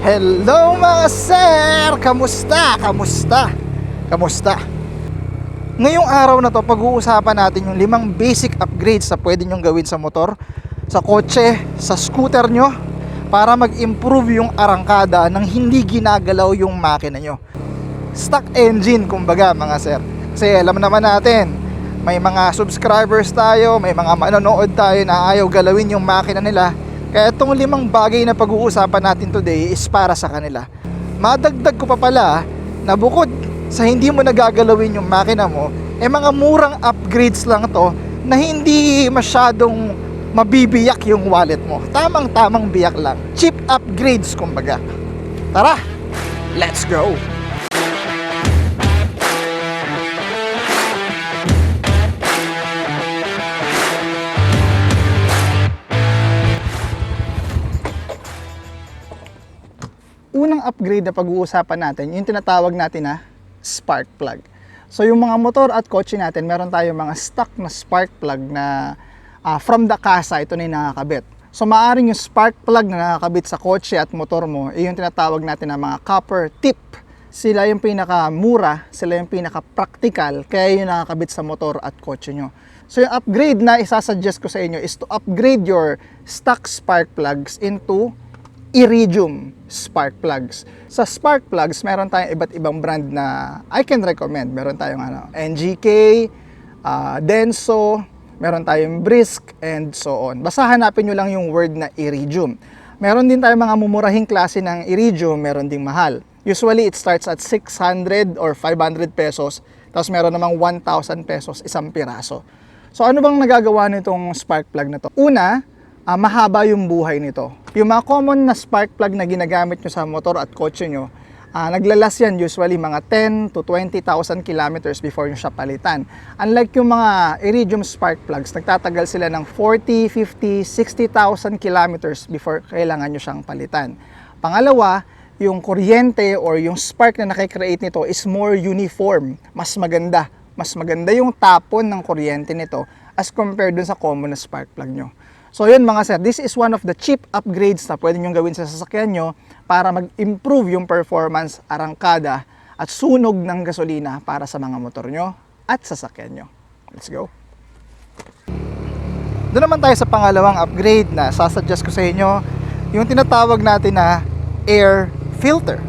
Hello mga sir! Kamusta? Kamusta? Kamusta? Ngayong araw na to, pag-uusapan natin yung limang basic upgrades na pwede nyong gawin sa motor, sa kotse, sa scooter nyo, para mag-improve yung arangkada nang hindi ginagalaw yung makina nyo. Stock engine, kumbaga mga sir. Kasi alam naman natin, may mga subscribers tayo, may mga manonood tayo na ayaw galawin yung makina nila. Kaya itong limang bagay na pag-uusapan natin today is para sa kanila. Madagdag ko pa pala na bukod sa hindi mo nagagalawin yung makina mo, eh mga murang upgrades lang to na hindi masyadong mabibiyak yung wallet mo. Tamang-tamang biyak lang. Cheap upgrades kumbaga. Tara, let's go! Unang upgrade na pag-uusapan natin, yung tinatawag natin na spark plug. So yung mga motor at kotse natin, meron tayong mga stock na spark plug na ah, from the casa, ito na yung nakakabit. So maaring yung spark plug na nakakabit sa kotse at motor mo, eh, yung tinatawag natin na mga copper tip. Sila yung pinakamura, sila yung pinaka-practical, kaya yung nakakabit sa motor at kotse nyo. So yung upgrade na isasuggest ko sa inyo is to upgrade your stock spark plugs into Iridium spark plugs. Sa spark plugs, meron tayong iba't ibang brand na I can recommend. Meron tayong ano, NGK, ah, Denso, meron tayong Brisk, and so on. Basta hanapin nyo lang yung word na Iridium. Meron din tayong mga mumurahing klase ng Iridium, meron ding mahal. Usually, it starts at 600 or 500 pesos. Tapos meron namang 1,000 pesos isang piraso. So ano bang nagagawa nitong spark plug na to? Una, ah, mahaba yung buhay nito. Yung mga common na spark plug na ginagamit nyo sa motor at kotse nyo, ah, naglalas yan usually mga 10 to 20,000 kilometers before nyo siya palitan. Unlike yung mga iridium spark plugs, nagtatagal sila ng 40, 50, 60,000 kilometers before kailangan nyo siyang palitan. Pangalawa, yung kuryente or yung spark na nakikreate nito is more uniform, mas maganda. Mas maganda yung tapon ng kuryente nito as compared dun sa common na spark plug nyo. So yun mga sir, this is one of the cheap upgrades na pwede nyo gawin sa sasakyan nyo para mag-improve yung performance, arangkada at sunog ng gasolina para sa mga motor nyo at sasakyan nyo. Let's go! Doon naman tayo sa pangalawang upgrade na sasuggest ko sa inyo, yung tinatawag natin na air filter.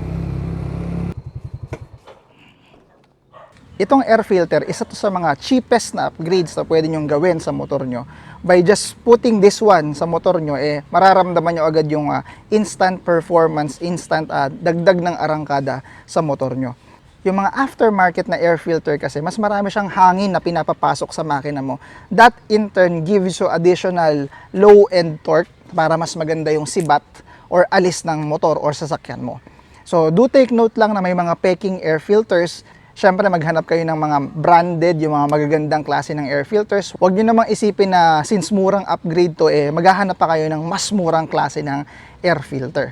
Itong air filter, isa to sa mga cheapest na upgrades na pwede nyong gawin sa motor nyo. By just putting this one sa motor nyo, eh, mararamdaman nyo agad yung ah, instant performance, instant ah, dagdag ng arangkada sa motor nyo. Yung mga aftermarket na air filter kasi, mas marami siyang hangin na pinapapasok sa makina mo. That in turn gives you additional low-end torque para mas maganda yung sibat or alis ng motor or sasakyan mo. So, do take note lang na may mga peking air filters. Siyempre, maghanap kayo ng mga branded, yung mga magagandang klase ng air filters. Huwag nyo namang isipin na since murang upgrade to, eh, maghahanap pa kayo ng mas murang klase ng air filter.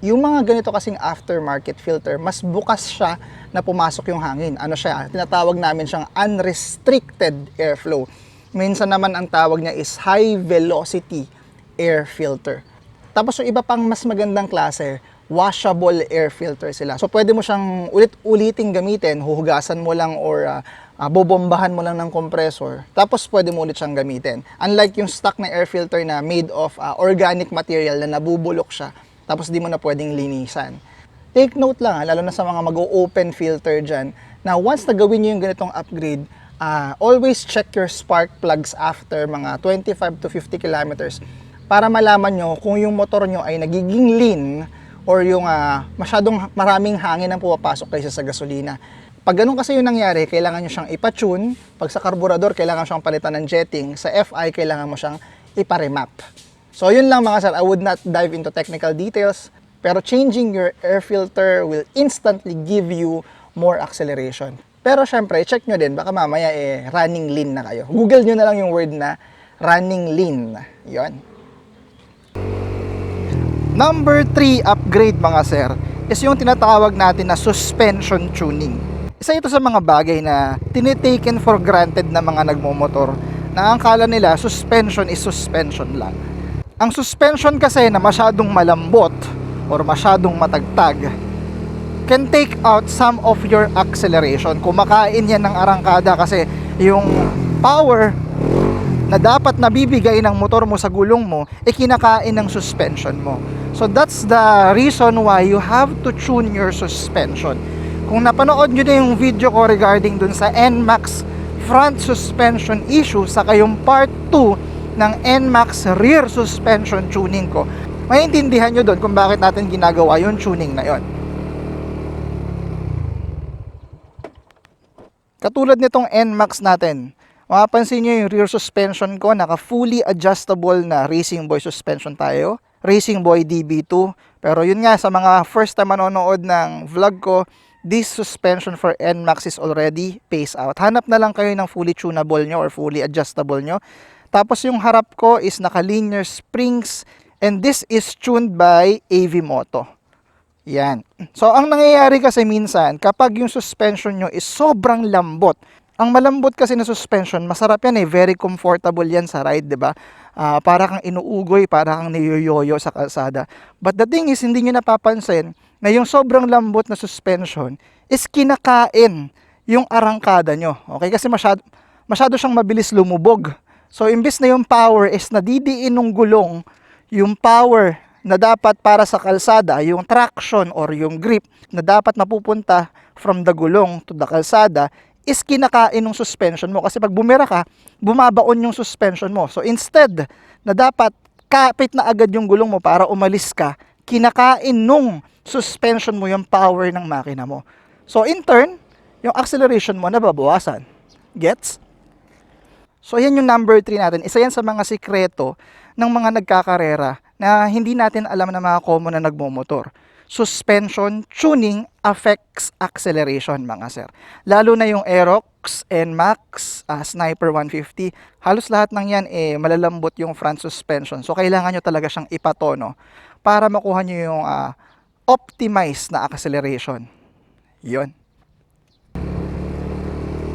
Yung mga ganito kasing aftermarket filter, mas bukas siya na pumasok yung hangin. Ano siya? Tinatawag namin siyang unrestricted airflow. Minsan naman ang tawag niya is high velocity air filter. Tapos yung iba pang mas magandang klase, washable air filter sila. So pwede mo siyang ulit-uliting gamitin, huhugasan mo lang or ah, ah, bobombahan mo lang ng compressor. Tapos pwede mo ulit siyang gamitin. Unlike yung stock na air filter na made of ah, organic material na nabubulok siya, tapos di mo na pwedeng linisan. Take note lang, lalo na sa mga mag-open filter dyan, na once na gawin nyo yung ganitong upgrade, ah, always check your spark plugs after mga 25 to 50 kilometers para malaman nyo kung yung motor nyo ay nagiging lean or yung ah, masyadong maraming hangin ang pumapasok kaysa sa gasolina. Pag ganun kasi yung nangyari, kailangan nyo siyang ipatune. Pag sa karburador, kailangan siyang palitan ng jetting. Sa FI, kailangan mo siyang iparemap. So yun lang mga sir, I would not dive into technical details. Pero changing your air filter will instantly give you more acceleration. Pero syempre, check nyo din, baka mamaya eh, running lean na kayo. Google nyo na lang yung word na running lean. Yon. Number 3 upgrade mga sir is yung tinatawag natin na suspension tuning. Isa ito sa mga bagay na tinitaken for granted na mga nagmomotor na ang kala nila suspension is suspension lang. Ang suspension kasi na masyadong malambot or masyadong matagtag can take out some of your acceleration. Kumakain yan ng arangkada kasi yung power na dapat nabibigay ng motor mo sa gulong mo, e kinakain ng suspension mo. So that's the reason why you have to tune your suspension. Kung napanood nyo na yung video ko regarding dun sa NMAX front suspension issue sa kayong part 2 ng NMAX rear suspension tuning ko, maintindihan nyo doon kung bakit natin ginagawa yung tuning na yon. Katulad nitong NMAX natin, mapapansin nyo yung rear suspension ko, naka fully adjustable na Racing Boy suspension tayo. Racing Boy DB2. Pero yun nga, sa mga first time manonood ng vlog ko, this suspension for NMAX is already phased out. Hanap na lang kayo ng fully tunable nyo or fully adjustable nyo. Tapos yung harap ko is naka-linear springs and this is tuned by AV Moto. Yan. So, ang nangyayari kasi minsan, kapag yung suspension nyo is sobrang lambot, ang malambot kasi na suspension, masarap yan eh, very comfortable yan sa ride, di ba? Ah, para kang inuugoy, para kang niyoyoyo sa kalsada. But the thing is, hindi nyo napapansin na yung sobrang lambot na suspension is kinakain yung arangkada nyo. Okay? Kasi masyado, masyado siyang mabilis lumubog. So, imbis na yung power is nadidiin ng gulong, yung power na dapat para sa kalsada, yung traction or yung grip na dapat mapupunta from the gulong to the kalsada is kinakain ng suspension mo. Kasi pag bumira ka, bumabaon yung suspension mo. So instead na dapat kapit na agad yung gulong mo para umalis ka, kinakain nung suspension mo yung power ng makina mo. So in turn, yung acceleration mo nababawasan. Gets? So yan yung number 3 natin. Isa yan sa mga sikreto ng mga nagkakarera na hindi natin alam na mga common na nagmomotor. Suspension tuning affects acceleration mga sir. Lalo na yung Aerox, NMAX, ah, Sniper 150, halos lahat ng yan eh malalambot yung front suspension. So kailangan nyo talaga siyang ipatono para makuha nyo yung ah, optimized na acceleration. Yun.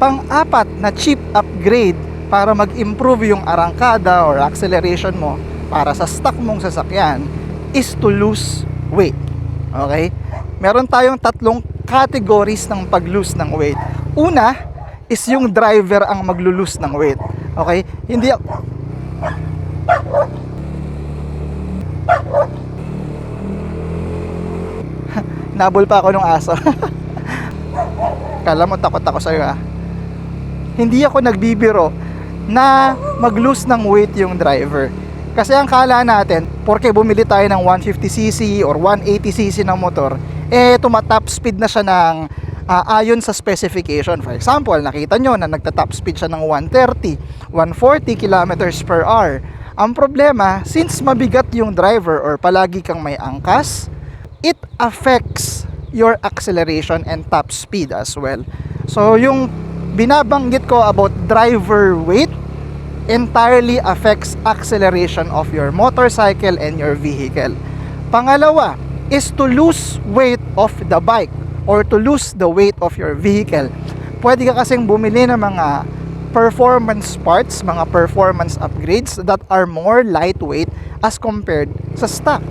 Pang-apat na cheap upgrade para mag-improve yung arangkada or acceleration mo para sa stock mong sasakyan is to lose weight. Okay? Meron tayong tatlong categories ng pag-lose ng weight. Una is yung driver ang maglo-lose ng weight. Okay? Hindi Nabol pa ako ng aso. Kala mo takot ako sa'yo ah. Hindi ako nagbibiro na mag-lose ng weight yung driver. Kasi ang kala natin, porke bumili tayo ng 150cc or 180cc ng motor, eh tumatop speed na siya ng ah, ayon sa specification. For example, nakita nyo na nagta-top speed siya ng 130, 140 kilometers per hour. Ang problema, since mabigat yung driver or palagi kang may angkas, it affects your acceleration and top speed as well. So yung binabanggit ko about driver weight entirely affects acceleration of your motorcycle and your vehicle. Pangalawa is to lose weight of the bike or to lose the weight of your vehicle. Pwede ka kasing bumili ng mga performance parts, mga performance upgrades that are more lightweight as compared sa stock.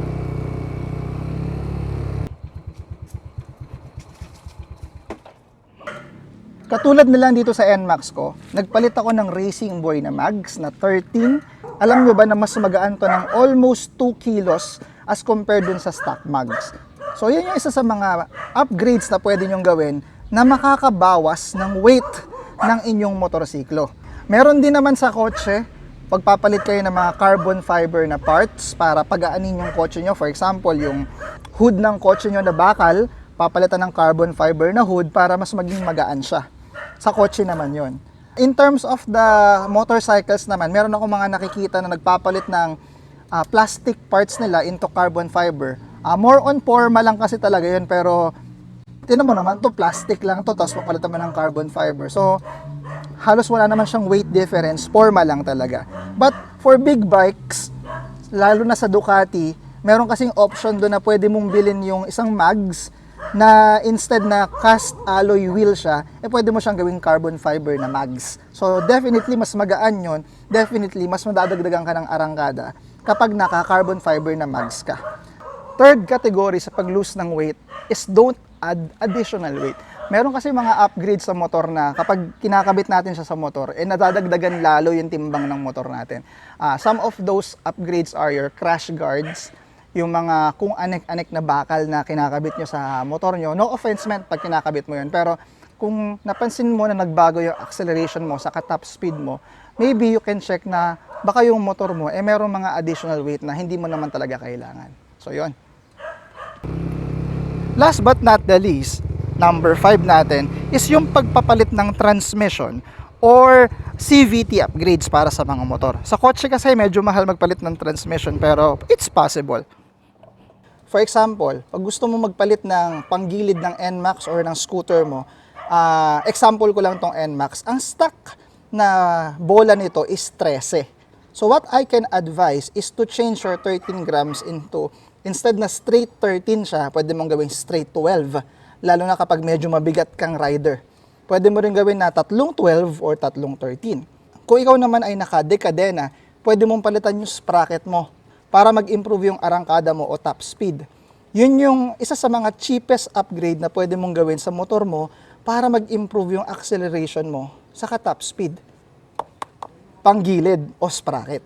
Katulad na lang dito sa NMAX ko, nagpalit ako ng Racing Boy na mags na 13. Alam nyo ba na mas magaan to ng almost 2 kilos as compared dun sa stock mags. So yan yung isa sa mga upgrades na pwede nyong gawin na makakabawas ng weight ng inyong motorsiklo. Meron din naman sa kotse, pagpapalit kayo ng mga carbon fiber na parts para pagaanin yung kotse nyo. For example, yung hood ng kotse nyo na bakal, papalitan ng carbon fiber na hood para mas maging magaan siya. Sa kotse naman yon. In terms of the motorcycles naman, meron ako mga nakikita na nagpapalit ng ah, plastic parts nila into carbon fiber. Ah, more on forma lang kasi talaga yun, pero tinan mo naman, to plastic lang to, tapos papalitan mo ng carbon fiber. So, halos wala naman siyang weight difference, forma lang talaga. But for big bikes, lalo na sa Ducati, meron kasing option doon na pwede mong bilhin yung isang mags na instead na cast alloy wheel siya, eh pwede mo siyang gawing carbon fiber na mags. So definitely mas magaan yon, definitely mas madadagdagan ka ng arangkada kapag naka carbon fiber na mags ka. Third category sa pag-lose ng weight is don't add additional weight. Meron kasi mga upgrades sa motor na kapag kinakabit natin siya sa motor, eh nadadagdagan lalo yung timbang ng motor natin. Ah, some of those upgrades are your crash guards, yung mga kung anek-anek na bakal na kinakabit nyo sa motor nyo. No offense man pag kinakabit mo yun, pero kung napansin mo na nagbago yung acceleration mo sa top speed mo, maybe you can check na baka yung motor mo eh merong mga additional weight na hindi mo naman talaga kailangan. So yon. Last but not the least, number 5 natin is yung pagpapalit ng transmission or CVT upgrades para sa mga motor. Sa kotse kasi medyo mahal magpalit ng transmission pero it's possible. For example, pag gusto mo magpalit ng panggilid ng NMAX or ng scooter mo, ah, example ko lang tong NMAX, ang stock na bola nito is 13. So what I can advise is to change your 13 grams into, instead na straight 13 siya, pwede mong gawing straight 12. Lalo na kapag medyo mabigat kang rider. Pwede mo rin gawin na tatlong 12 or tatlong 13. Kung ikaw naman ay nakadekadena, pwede mong palitan yung sprocket mo para mag-improve yung arangkada mo o top speed. Yun yung isa sa mga cheapest upgrade na pwede mong gawin sa motor mo para mag-improve yung acceleration mo sa top speed. Panggilid o sprocket.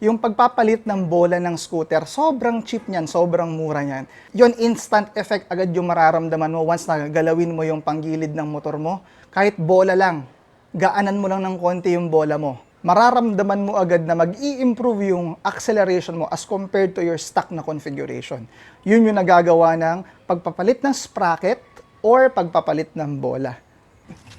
Yung pagpapalit ng bola ng scooter, sobrang cheap niyan, sobrang mura niyan. Yon instant effect agad yung mararamdaman mo once na mo yung panggilid ng motor mo. Kahit bola lang, gaanan mo lang ng konti yung bola mo. Mararamdaman mo agad na mag improve yung acceleration mo as compared to your stock na configuration. Yun yung nagagawa ng pagpapalit ng sprocket or pagpapalit ng bola.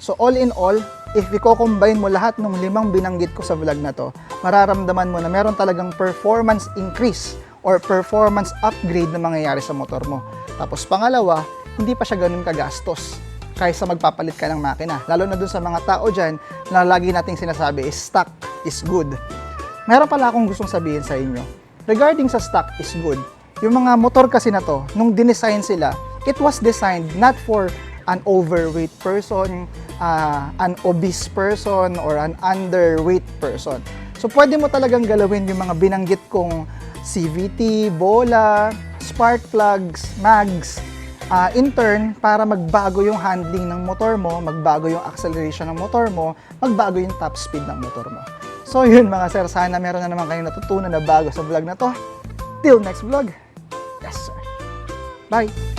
So all in all, if i-combine mo lahat ng limang binanggit ko sa vlog na to, mararamdaman mo na meron talagang performance increase or performance upgrade na mangyayari sa motor mo. Tapos pangalawa, hindi pa siya ganun kagastos kaysa magpapalit ka ng makina. Lalo na dun sa mga tao dyan na lagi nating sinasabi is stock is good. Meron pala akong gustong sabihin sa inyo. Regarding sa stock is good, yung mga motor kasi na to, nung dinesign sila, it was designed not for an overweight person, uh, an obese person, or an underweight person. So pwede mo talagang galawin yung mga binanggit kong CVT, bola, spark plugs, mags, uh, in turn, para magbago yung handling ng motor mo, magbago yung acceleration ng motor mo, magbago yung top speed ng motor mo. So yun mga sir, sana meron na naman kayong natutunan na bago sa vlog na to. Till next vlog. Yes sir. Bye!